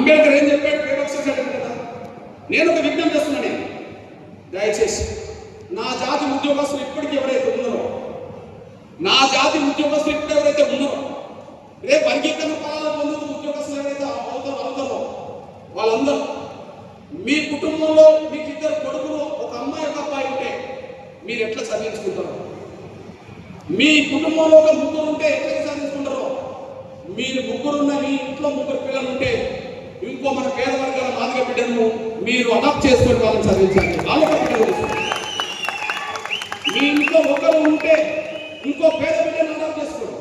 అంబేద్కర్ ఏం చెప్పాడు పేపర్ కదా నేను ఒక విజ్ఞప్తి చేస్తున్నాను. దయచేసి నా జాతి ఉద్యోగస్తులు ఇప్పటికీ ఎవరైతే ఉన్నారో నా జాతి ఉద్యోగస్తులు ఇప్పుడు ఎవరైతే ఉన్నారో రేపు వర్గీకరణ ఫలాలు పొందుతూ ఉద్యోగస్తులు ఎవరైతే అవుతారో అవుతారో వాళ్ళందరూ మీ కుటుంబంలో మీకు ఇద్దరు కొడుకులు ఒక అమ్మాయి ఒక అబ్బాయి ఉంటే మీరు ఎట్లా చదివించుకుంటారు? మీ కుటుంబంలో ఒక ముగ్గురు ఉంటే ఎట్లా చదివించుకుంటారో? మీరు ముగ్గురున్న మీ ఇంట్లో ముగ్గురు పిల్లలు ఉంటే ఇంకో మన పేద వర్గాల మాదిక బిడ్డలను మీరు అడాప్ట్ చేసుకుని వాళ్ళని చదివించండి. వాళ్ళ మీ ఇంట్లో ఒకరు ఉంటే ఇంకో పేద బిడ్డను అడాప్ట్ చేసుకోండి.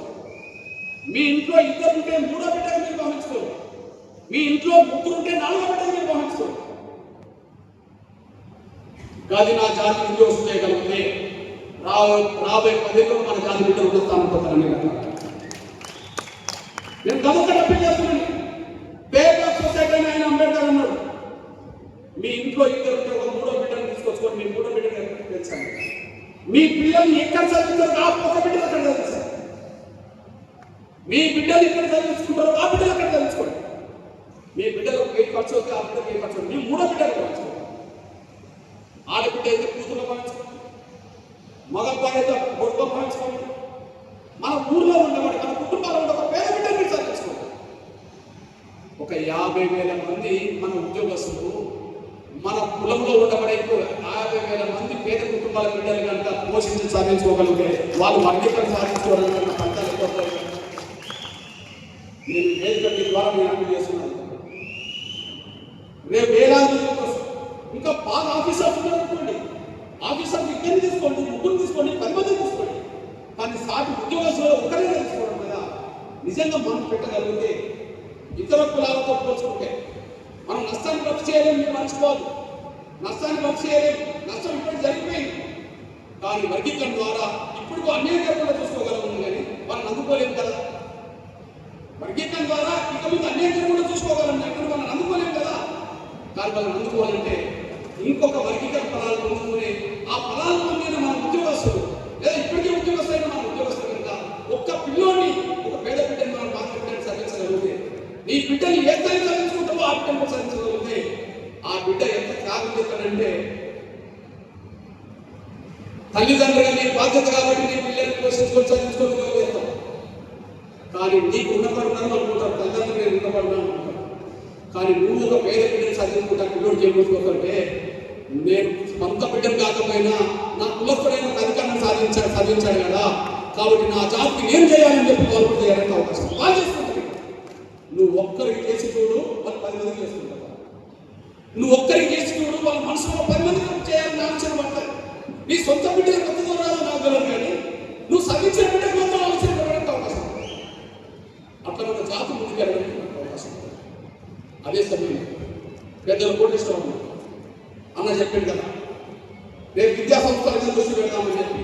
మీ ఇంట్లో ఇద్దరు ఉంటే మూడో బిడ్డను మీరు పంపించుకోండి. మీ ఇంట్లో ముగ్గురు ఉంటే నాలుగో బిడ్డను మీరు పంపించుకోండి. గది నా జాతి ఉద్యోగం చేయగలిగితే రాబోయే రాబోయే పదేళ్ళు మన జాతి బిడ్డలు ఉన్న స్థానం పోతారని నేను గమనిక అప్పీల్ చేస్తున్నాను పేపర్ సొసైటీ అని ఆయన అంబేద్కర్ అన్నాడు మీ ఇంట్లో ఇద్దరు ఉంటే ఒక మూడో బిడ్డను తీసుకొచ్చుకొని మీ మూడో బిడ్డను పెంచండి మీ పిల్లల్ని ఎక్కడ చదివించారు ఆ ఒక బిడ్డలు అక్కడ చదివించారు మీ బిడ్డలు ఇక్కడ చదివించుకుంటారు ఆ బిడ్డలు అక్కడ చదివించుకోండి. మీ బిడ్డలు ఏ ఖర్చు అవుతుంది ఆ బిడ్డకు ఏ ఖర్చు అవుతుంది మీ మూడో బిడ్డలు పంచుకోండి ఆడబిడ్డ అయితే కూతురు పంచుకోండి మగబ్బాయి అయితే కొడుకు పంచుకోండి మన ఊర్లో ఉండేవాడు మన కుటుంబాల్లో ఉండే ఒక పేద బిడ్డ మీరు చదివించుకోండి. ఒక యాభై వేల మంది మన ఉద్యోగస్తులు మన కులంలో ఉండబడే యాభై వేల మంది పేద కుటుంబాల బిడ్డలు కనుక పోషించి సాధించుకోగలిగితే వాళ్ళు వర్గీకరణ సాధించుకోవాలన్న ఫలితాలు ఎక్కువ నేను వేదిక ద్వారా నేను అమలు చేస్తున్నాను. రేపు వేలాది ఇంకా బాగా ఆఫీసర్స్ ఉన్నారనుకోండి ఆఫీసర్ ఇద్దరిని తీసుకోండి ముగ్గురు తీసుకోండి పది మంది తీసుకోండి. కానీ సాటి ఉద్యోగస్తులు ఒకరే తెలుసుకోవడం కదా నిజంగా మనం పెట్టగలిగితే ఇతర కులాలతో పోల్చుకుంటే మనం నష్టాన్ని ఖర్చు చేయలేము మీరు మర్చిపోదు నష్టాన్ని ఖర్చు చేయలేము నష్టం ఇప్పుడు జరిగిపోయింది. కానీ వర్గీకరణ ద్వారా ఇప్పుడు అన్ని జరగకుండా చూసుకోగలము కానీ మనం అందుకోలేము కదా. వర్గీకరణ ద్వారా ఇక ముందు అన్ని కూడా చూసుకోగలం ఇప్పుడు మనం అందుకోలేము కదా. కానీ మనం అందుకోవాలంటే ఇంకొక వర్గీకరణ ఫలాలు పొందుకుని ఆ ఫలాలు పొందిన మన ఉద్యోగస్తులు లేదా ఇప్పటికే ఉద్యోగస్తులైన మన ఉద్యోగస్తులు కనుక ఒక్క పిల్లోని ఒక పేద బిడ్డని మనం మాత్రం బిడ్డని సాధించగలిగితే నీ బిడ్డని ఎంత స్థాయి ఆ బిడ్డను సాధించగలిగితే ఆ బిడ్డ ఎంత త్యాగం చేస్తాడంటే తల్లిదండ్రులుగా నేను బాధ్యత కాబట్టి నేను పిల్లల్ని పోషించుకొని చదివించుకొని కానీ నీకు ఉన్నపడున్నాను అనుకుంటారు తల్లిదండ్రులు నేను ఉన్నపడున్నాను అనుకుంటాను కానీ నువ్వు ఒక పేద బిడ్డను చదివించుకుంటా పిల్లోడు చేయబోతుంటే నేను సొంత బిడ్డను కాకపోయినా నా కులస్తుడైన ఒక సాధించాడు సాధించాడు కదా. కాబట్టి నా జాతికి నేను చేయాలని చెప్పి వాళ్ళు చేయాలని అవకాశం బాగా చేసుకుంటారు నువ్వు ఒక్కరికి చేసి చూడు వాళ్ళు పది మందికి చేసుకుంటారు నువ్వు ఒక్కరికి చేసి చూడు వాళ్ళ మనసులో పది మందికి చేయాలని ఆలోచన పడతారు. నీ సొంత బిడ్డ కొత్త దూరాలు నాకు తెలియదు కానీ నువ్వు సాధించిన బిడ్డ మొత్తం ఆలోచన పడడానికి అవకాశం? అట్లా మన జాతి ముందుకు వెళ్ళడానికి అవకాశం? అదే సమయంలో పెద్దలు కోటేశ్వరం అన్న చెప్పింది కదా రేపు విద్యా సంస్థల మీద దృష్టి పెడదామని చెప్పి.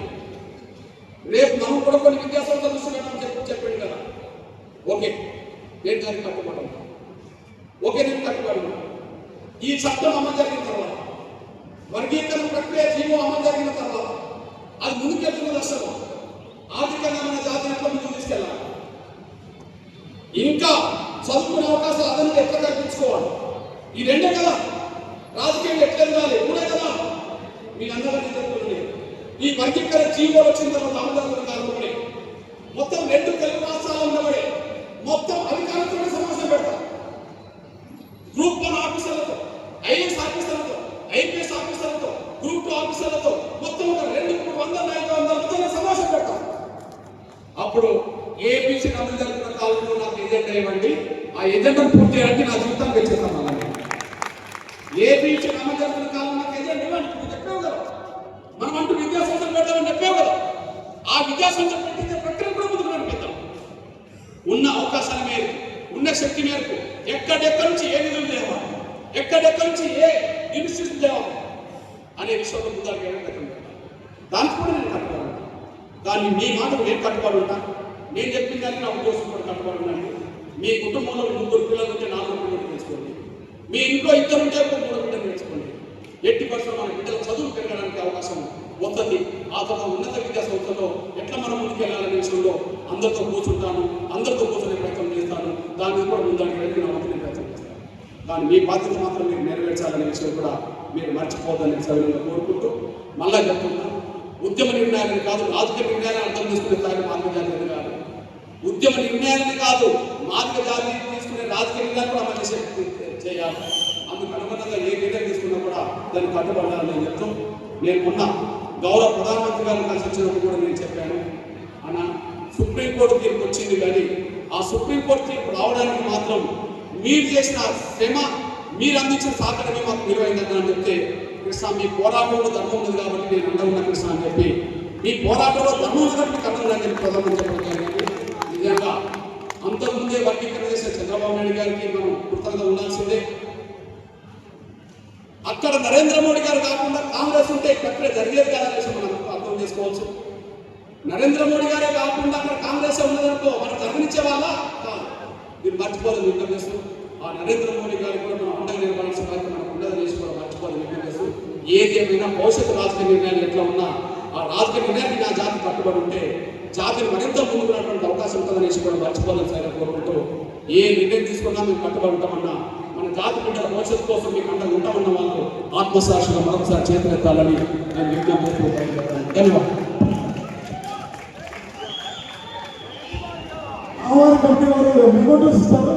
రేపు మనం కూడా కొన్ని విద్యా సంస్థల దృష్టి పెడదామని చెప్పి చెప్పాడు కదా. ఓకే నేను దానికి కట్టుబడి ఓకే నేను కట్టుబడి ఈ చట్టం అమలు జరిగిన తర్వాత వర్గీకరణ ప్రక్రియ జీవో అమలు జరిగిన తర్వాత అది ముందుకెళ్తున్న దశలో ఆర్థికంగా మన జాతిని ఎట్లా ముందుకు తీసుకెళ్ళాలి? ఇంకా చదువుకునే అవకాశాలు అదనంగా ఎట్లా కల్పించుకోవాలి? ఈ రెండే కదా. రాజకీయాలు ఎట్లా ఎదగాలి? మూడే కదా. మీ అందరికీ చెప్తుంది ఈ వర్గీకరణ జీవోలు వచ్చిన తర్వాత అమలు కాకపోతే మొత్తం రెండు తెలుగు రాష్ట్రాలు ఉన్నవాడే నాకు ఆ ఎజెండా పూర్తి చేయడానికి నా జీవితం పెంచుతాను అలాగే ఏపీసీ అమలు జరుగుతున్న కాలంలో నాకు ఎజెండా ఇవ్వండి. నువ్వు చెప్పావు కదా. మనం అంటూ విద్యా సంస్థలు పెడతామని చెప్పావు కదా. ఆ విద్యా సంస్థలు పెట్టించే ప్రక్రియ కూడా ముందుకు నడిపిద్దాం. ఉన్న అవకాశాల మేరకు ఉన్న శక్తి మేరకు ఎక్కడెక్కడి నుంచి ఏ నిధులు తేవాలి ఎక్కడెక్కడి నుంచి ఏ ఇన్స్టిట్యూషన్ తేవాలి అనే విషయంలో ముందరకు వెళ్ళడం దానికి కూడా నేను కట్టుబడి ఉంటాను. దాన్ని మీ మాటకు నేను కట్టుబడి ఉంటాను. నేను చెప్పిన దానికి నా ఉద్యోగం కూడా కట్టుబడి ఉన్నాను మీ కుటుంబంలో ముగ్గురు పిల్లలు ఉంటే నాలుగు పిల్లలు పెంచుకోండి మీ ఇంట్లో ఇద్దరు ఉంటే ఒక మూడు పిల్లలు పెంచుకోండి ఎట్టి పరిస్థితుల్లో మన బిడ్డల చదువు పెరగడానికి అవకాశం వస్తుంది ఆ తర్వాత ఉన్నత విద్యా సంస్థలో ఎట్లా మనం ముందుకెళ్ళాలనే విషయంలో అందరితో కూర్చుంటాను అందరితో కూర్చునే ప్రయత్నం చేస్తాను. దాని మీద కూడా వెళ్ళి నా వంతు ప్రయత్నం చేస్తాను. కానీ మీ బాధ్యత మాత్రం మీరు నెరవేర్చాలనే విషయం కూడా మీరు మర్చిపోవద్దని సవినంగా కోరుకుంటూ మళ్ళా చెప్తున్నా ఉద్యమ నిర్ణయాలను కాదు రాజకీయ నిర్ణయాలను అర్థం చేసుకునే స్థాయి మార్గ జాతీయత కాదు. ఉద్యమ నిర్ణయాలను కాదు మార్గ జాతీయ తీసుకునే రాజకీయ నిర్ణయాలు కూడా అమలు చేసే చేయాలి. అందుకు అనుగుణంగా ఏ నిర్ణయం తీసుకున్నా కూడా దాన్ని కట్టుబడాలని నేను చెప్తూ నేను మొన్న గౌరవ ప్రధానమంత్రి గారిని కలిసి వచ్చినప్పుడు కూడా నేను చెప్పాను. అన్న సుప్రీంకోర్టు తీర్పు వచ్చింది కానీ ఆ సుప్రీంకోర్టు తీర్పు రావడానికి మాత్రం మీరు చేసిన శ్రమ మీరు అందించిన సహకారమే మాకు విలువైందని అని చెప్తే కృష్ణ మీ పోరాటంలో ధర్మం ఉంది కాబట్టి నేను అండ ఉన్నా కృష్ణ అని చెప్పి మీ పోరాటంలో ధర్మం ఉంది కాబట్టి మీకు చెప్పి ప్రధానమంత్రి చెప్పడం అంతకుముందే వర్గీకరణ చేసిన చంద్రబాబు నాయుడు గారికి మనం కృతజ్ఞత ఉండాల్సిందే. అక్కడ నరేంద్ర మోడీ గారు కాకుండా కాంగ్రెస్ ఉంటే ఇక్కడ జరిగేది కదా అనేసి మనం అర్థం చేసుకోవచ్చు. నరేంద్ర మోడీ గారే కాకుండా అక్కడ కాంగ్రెస్ ఉన్నదనుకో మనం గమనించే వాళ్ళ కాదు. మీరు మర్చిపోలేదు విజ్ఞప్తి చేస్తూ ఆ నరేంద్ర మోడీ గారు కూడా మనం అండగా నిలబడాల్సిన బాధ్యత మనకు ఉండదని చేసి కూడా మర్చిపోలేదు విజ్ఞప్తి చేస్తూ ఏది ఏమైనా భవిష్యత్తు రాజకీయ నిర్ణయాలు ఎట్లా ఉన్నా ఆ రాజకీయ నిర్ణయానికి నా జాతి కట్టుబడి ఉంటే జాతిని మరింత ముందుకు అవకాశం ఉంటుందనేసి కూడా మర్చిపోలేదు సార్ కోరుకుంటూ ఏ నిర్ణయం తీసుకున్నా మేము కట్టుబడి ఉంటామన్నా మన జాతి బిడ్డల భవిష్యత్తు కోసం మీకు అండగా ఉంటామన్న వాళ్ళు ఆత్మసాక్షిగా మరొకసారి చేతులెత్తాలని నేను విజ్ఞప్తి చేస్తూ ధన్యవాదాలు. ఆవారు కమిటీ వారు మెమోటోస్ ఇస్తారు